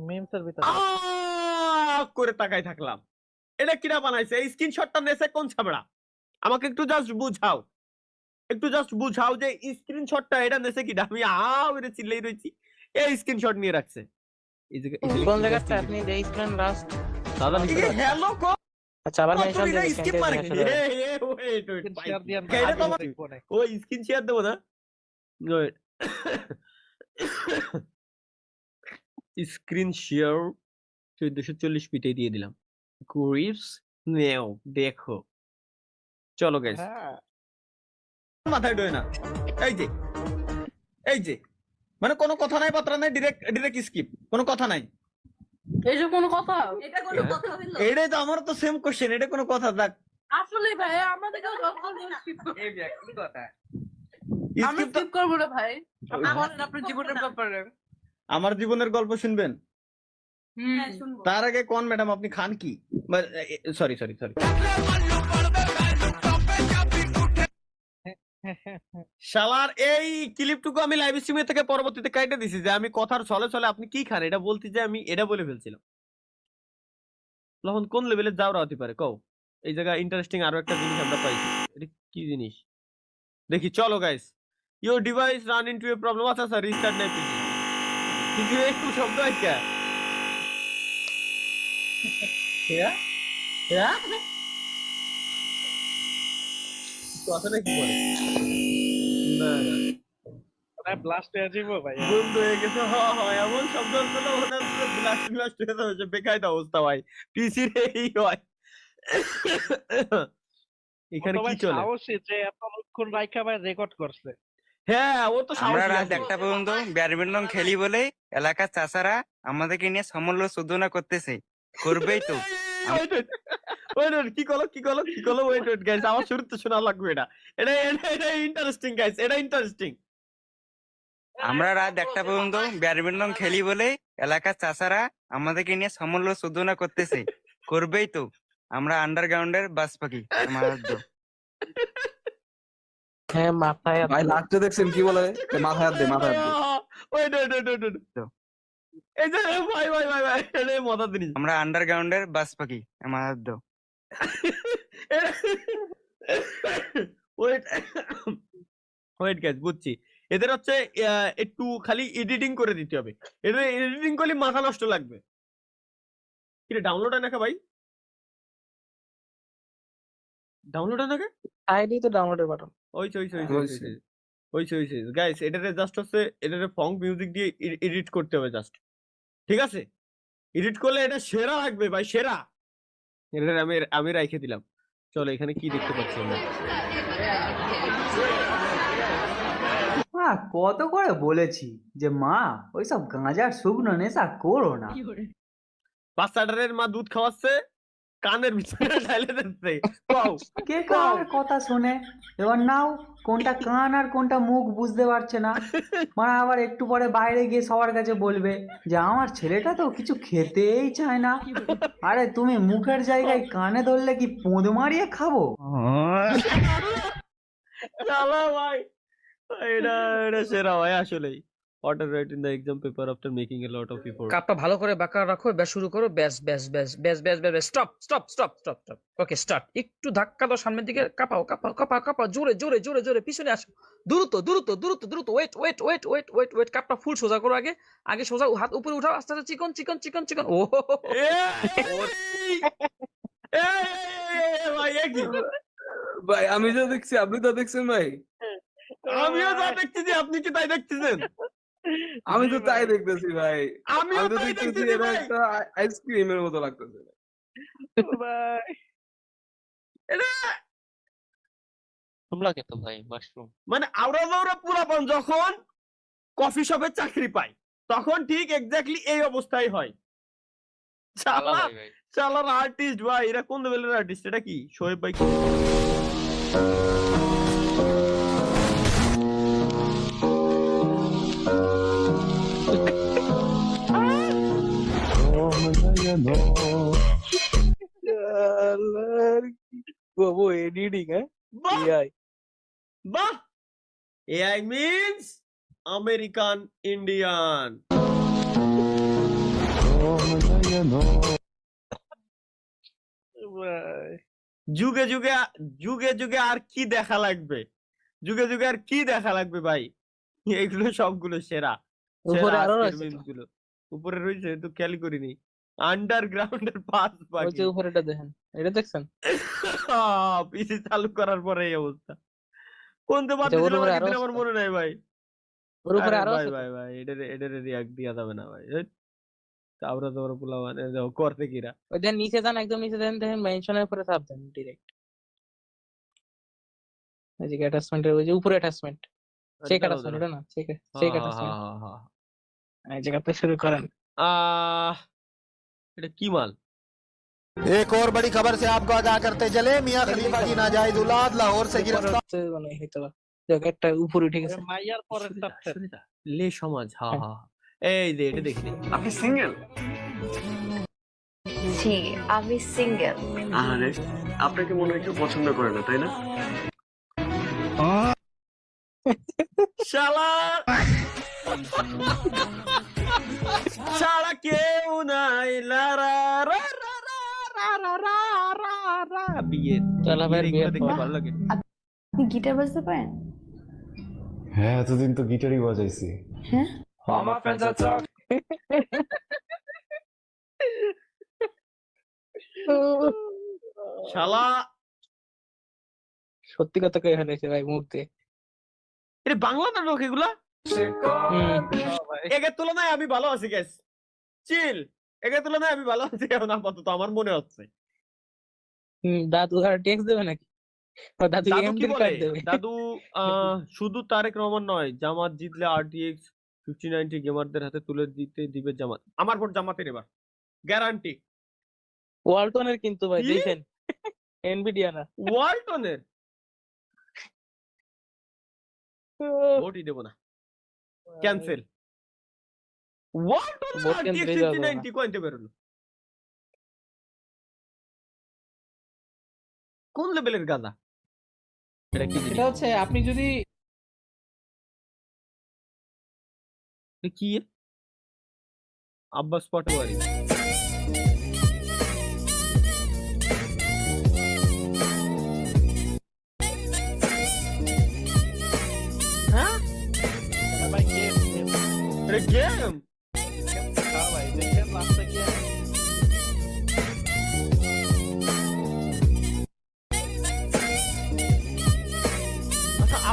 Memes এর ভিতরে আহ! করে তাকাই থাকলাম। এটা কিরা বানাইছে? এই স্ক্রিনশটটা নেছে কোন ছাবড়া? আমাকে একটু জাস্ট বুঝাও। একটু জাস্ট বুঝাও যে স্ক্রিনশটটা এটা নেছে কিটা আমি আ মেরে চিল্লাই রইছি। এই স্ক্রিনশট নিয়ে রাখছে। কোন জায়গাটা আপনি দেখছিলেন লাস্ট দাদা হ্যালো কো আচ্ছা আবার মেনশন এটা দিন স্কিপ মারে। এটা তো আমার- ওই স্ক্রিন শেয়ার দেবো না? স্ক্রিন শেয়ার চোদ্দশো চল্লিশ পিটে দিয়ে দিলাম। গ্রিপস নেও দেখো। চলো গাইস হ্যাঁ। মাথায় ডোয় না। এই যে এই যে মানে কোনো কথা নাই নাই ডিরেক্ট ডিরেক্ট স্কিপ কোনো কথা নাই। এইসব কোনো কথা? এটা কোনো হ্যাঁ। কথা হইল। তো আমার তো সেম কোশ্চেন এটা কোনো কথা দেখ আসলে ভাই আমাদের কেউ কথা স্কিপ তো স্কিপ করব না ভাই। আপনি বলেন আপনার জীবনের ব্যাপারে। আমার জীবনের গল্প শুনবেন? হ্যাঁ শুনব। তার আগে কোন ম্যাডাম আপনি খান কি? সরি সরি সরি শালার এই ক্লিপটুকু আমি লাইভ স্ট্রিমে থেকে পরবর্তীতে কাইটে দিছি যে আমি কথার ছলে ছলে আপনি কি খান? এটা বলতে যে আমি এটা বলে ফেলছিলাম। তখন কোন লেভেলে যাওয়া হতে পারে? কও। এই জায়গা ইন্টারেস্টিং আরও একটা জিনিস আমরা পাইছি। এটা কি জিনিস? দেখি চলো guys your device run into a problem আচ্ছা স্যার রিস্টার্ট নাই পিজি কিন্তু একটু শব্দ আইকা। কথা নাকি বলে? না না। ব্লাস্ট হয়ে যাব ভাই। বন্ধ হয়ে গেছে হ হ এমন শব্দ হলো হচ্ছে ব্লাস্ট ব্লাস্ট হয়ে যাচ্ছে বেকায়দা অবস্থা ভাই। পিসির এই হয়। এখানে কি চলে? সাহসী যে এতক্ষণ রাইখা ভাই রেকর্ড করছে। হ্যাঁ ও তো আমরা রাত একটা পর্যন্ত ব্যাডমিন্টন খেলি বলে এলাকার চাষারা আমাদেরকে নিয়ে সমল্য শোধনা করতেছে। করবেই তো। কি কলো কি কলো কি কলো ওয়েট ওয়েট গাইস আমার শুরুতে শোনা লাগবে এটা। এটা এটা ইন্টারেস্টিং গাইস এটা ইন্টারেস্টিং আমরা রাত একটা পর্যন্ত ব্যাডমিন্টন খেলি বলে এলাকার চাচারা আমাদেরকে নিয়ে করতেছে। করবেই তো। আমরা আন্ডারগ্রাউন্ডের বাস পাখি। হ্যাঁ মাথায় ভাই লাস্টে দেখছেন কি বলে? মাথায় হাত দে মাথায় হাত দে। ওয়েট ওয়েট ওয়েট ওয়েট তো। এই যে ভাই ভাই ভাই ভাই এটা মজার জিনিস আমরা আন্ডারগ্রাউন্ডের বাস পাখি আমাদের তো। ওয়েট ওয়েট গাইস বুঝছি। এদের হচ্ছে একটু খালি এডিটিং করে দিতে হবে। এদের এডিটিং করলে মাথা নষ্ট লাগবে। কিরে ডাউনলোড হয় নাকি ভাই? ডাউনলোড হয় নাকি? আইডি তো ডাউনলোডের বাটন ওইছে হইছে। ওইছে ওইছে ওইছে গাইস এটাতে জাস্ট হচ্ছে এটাতে ফং মিউজিক দিয়ে এডিট করতে হবে জাস্ট ঠিক আছে? এডিট করলে এটা সেরা লাগবে ভাই সেরা। এটা আমি আমি রাইখে দিলাম। চলো এখানে কি দেখতে পাচ্ছি আমরা? হ্যাঁ কত করে বলেছি যে মা ওইসব গাঁজার শুকনো নেশা করো না। বাচ্চাটারের মা দুধ খাওয়াচ্ছে কানের ভিতরে ঢালে দিচ্ছে। পাও কে কার কথা শোনে? এবার নাও কোনটা কান আর কোনটা মুখ বুঝতে পারছে না। মানে আবার একটু পরে বাইরে গিয়ে সবার কাছে বলবে যে আমার ছেলেটা তো কিছু খেতেই চায় না। আরে তুমি মুখের জায়গায় কানে ধরলে কি পোঁদ মারিয়ে খাব? চালা ভাই। এটা এটা সেরা ভাই আসলেই। Order right in the exam paper after making a lot of effort কাপটা ভালো করে বাঁকা রাখো ব্যাস শুরু করো ব্যাস ব্যাস ব্যাস ব্যাস ব্যাস ব্যাস ব্যাস stop stop stop stop stop okay start একটু ধাক্কা দাও সামনের দিকে কাঁপাও কাপাও কাঁপাও কাঁপাও জোরে জোরে জোরে জোরে পিছনে আসো। দ্রুত দ্রুত দ্রুত দ্রুত wait wait wait wait wait wait কাপটা ফুল সোজা করো আগে। আগে সোজা হাত উপরে উঠাও আস্তে আস্তে চিকন চিকন চিকন চিকন ও। ভাই এ কি? ভাই আমি যা দেখছি আপনি তো দেখছেন ভাই। আমিও যা দেখতেছি আপনি কি তাই দেখতেছেন? আমি তো তাই দেখতেছি ভাই। আমিও আমি তো তাই দেখতেছি এটা একটা আইসক্রিমের মতো লাগতেছে। ভাই। এটা তোমরা কে তো ভাই মাশরুম মানে আওড়া দাওড়া পুরাপন যখন কফি শপে চাকরি পায় তখন ঠিক এক্স্যাক্টলি এই অবস্থায় হয়। চালা চালার আর্টিস্ট ভাই। এরা কোন লেভেলের আর্টিস্ট এটা কি? শোয়েব ভাই entiendo. Como editing, eh? Bah! AI. Bah! AI means American Indian. যুগে যুগে যুগে যুগে আর কি দেখা লাগবে যুগে যুগে আর কি দেখা লাগবে ভাই এগুলো সবগুলো সেরা উপরে উপরে রয়েছে তো খেয়াল করিনি আন্ডারগ্রাউন্ডের পাস ওই বাকি। যে উপরেটা দেখেন এটা দেখছেন? পিসি চালু করার পরে এই অবস্থা। কোন তো বাদ একদিন আমার মনে নাই ভাই। ওর উপরে আরও ভাই ভাই ভাই এটারে এটারে রিয়াক্ট দেয়া যাবে না ভাই। তাওরা তোমরা পোলা মানে করতে কিরা ওই দেন নিচে যান একদম নিচে দেন দেখেন মেনশনের উপরে চাপ দেন ডিরেক্ট ওই যে অ্যাটাচমেন্টের ওই যে উপরে অ্যাটাচমেন্ট চেক অ্যাটাচমেন্ট না চেক চেক অ্যাটাচমেন্ট এই জায়গাতে শুরু করেন। আহ এটা কি মাল एक और बड़ी खबर से आपको आगाह करते चले मियां खलीफा की नाजायज औलाद लाहौर से উপরে गिरफ्तार হচ্ছে মানে হয়তো বা দেখ একটা উপরে উঠে গেছে মাইয়ার পরের সুনিতা, চারটে সুনিতা, লে সমাজ হা হ্যাঁ। হা হা। এই যে এটা দেখি আপনি সিঙ্গেল জি আমি সিঙ্গেল আরে আপনাকে মনে হয় কেউ পছন্দ করে না তাই না শালা ছাড়া কেউ নাই লারা সত্যি কথা কই এখানে এসে ভাই মুহূর্তে বাংলা বাংলা নাটক এগুলা? একের তুলনায় আমি ভালো আছি গ্যাস চিল একের তুলনায় আমি ভালো আছি এখন আপাতত আমার মনে হচ্ছে। দাদু আর ট্যাক্স দেবে নাকি? দাদু কি বলে? দাদু আহ, শুধু তারেক রহমান নয় জামাত জিতলে আরটিএক্স ফিফটি নাইনটি গেমারদের হাতে তুলে দিতে দিবে জামাত। আমার ভোট জামাতের এবার। গ্যারান্টি ওয়ালটনের কিন্তু ভাই? দেখেন। এনভিডিয়া না ওয়ালটনের ভোটই দেবো না। Cancel one dollar RTX sixty বেরোলো কোন লেভেলের গাদা এটা কি এটা হচ্ছে আপনি যদি কি Abbas পটওয়ারি again. Calma deixa eu massa aqui.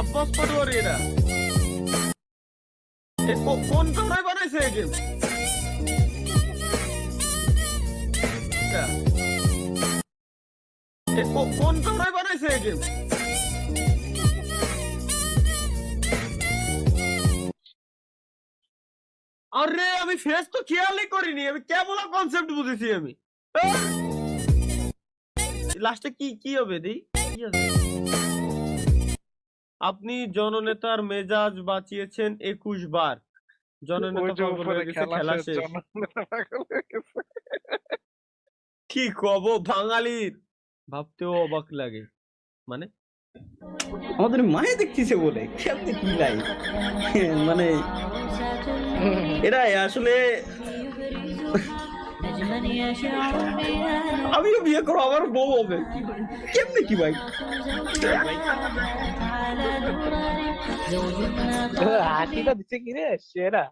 Abbas Patwari এটা কোন কামরায় বানাইছে এই আরে আমি ফেস তো খেয়ালই করিনি আমি কেবল কনসেপ্ট বুঝেছি আমি। লাস্টে কি কি হবে হবে? আপনি জননেতার মেজাজ বাঁচিয়েছেন একুশ বার। জননেতা খেলা শেষ। কি কব বাঙালির। ভাবতেও অবাক লাগে। মানে আমাদের মায়ে দেখতেছে বলে কেমনে কি লাই? মানে এরা আসলে আমিও বিয়ে করব আমার বউ হবে। কেমনে কি ভাই? হাতিটা দিচ্ছে কি রে? সেরা।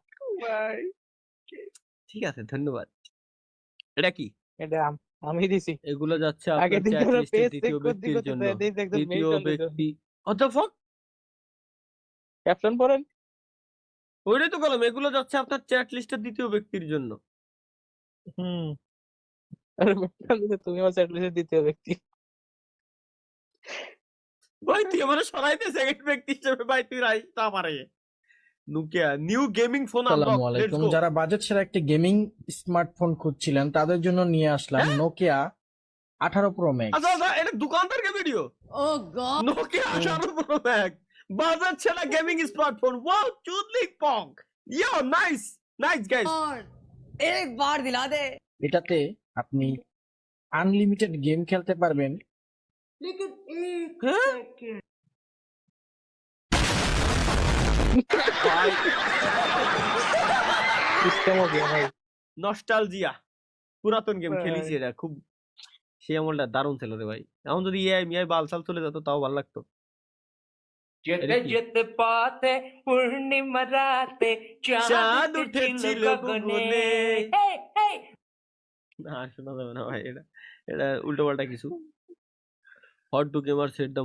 ঠিক আছে ধন্যবাদ। এটা কি? এটা আম- দিছি। এগুলো যাচ্ছে আগে দ্বিতীয় চেক করতে ব্যক্তির করতে জন্য। দ্বিতীয় ব্যক্তি the fuck? ক্যাপশন পড়েন। ওইটাই তো বললাম এগুলো যাচ্ছে আপনার চ্যাট লিস্টের দ্বিতীয় ব্যক্তির জন্য। হুম। আরে তুমি আমার চ্যাট লিস্টের দ্বিতীয় ব্যক্তি। ভাই তুই আমার সরাইতে সেকেন্ড ব্যক্তি হিসেবে। ভাই তুই রাইস আমারে। নোকিয়া নিউ গেমিং ফোন আসসালামু আলাইকুম। যারা বাজেট সেরা একটা গেমিং স্মার্টফোন খুঁজছিলেন তাদের জন্য নিয়ে আসলাম নোকিয়া আঠারো প্রো ম্যাক্স আচ্ছা আচ্ছা এটা দোকানদারকে ভিডিও ও গড। নোকিয়া আঠারো প্রো ম্যাক্স বাজেট সেরা গেমিং স্মার্টফোন ওয়াও চুদলিক পং ইয়ো নাইস নাইস গাইস এক বার দিলা দে। এটাতে আপনি আনলিমিটেড গেম খেলতে পারবেন। নস্টালজিয়া পুরাতন গেম। খেলেছি এটা খুব সেই আমলটা দারুণ ছিল রে ভাই। এখন যদি ইয়ে মিয়াই বালসাল চলে যেত তাও ভালো লাগতো। যেতে? যেতে পথে পূর্ণিমা রাতে চাঁদ উঠেছিল গগনে। না শোনা যাবে না ভাই এটা এটা উল্টো পাল্টা কিছু। Hot to gamer set the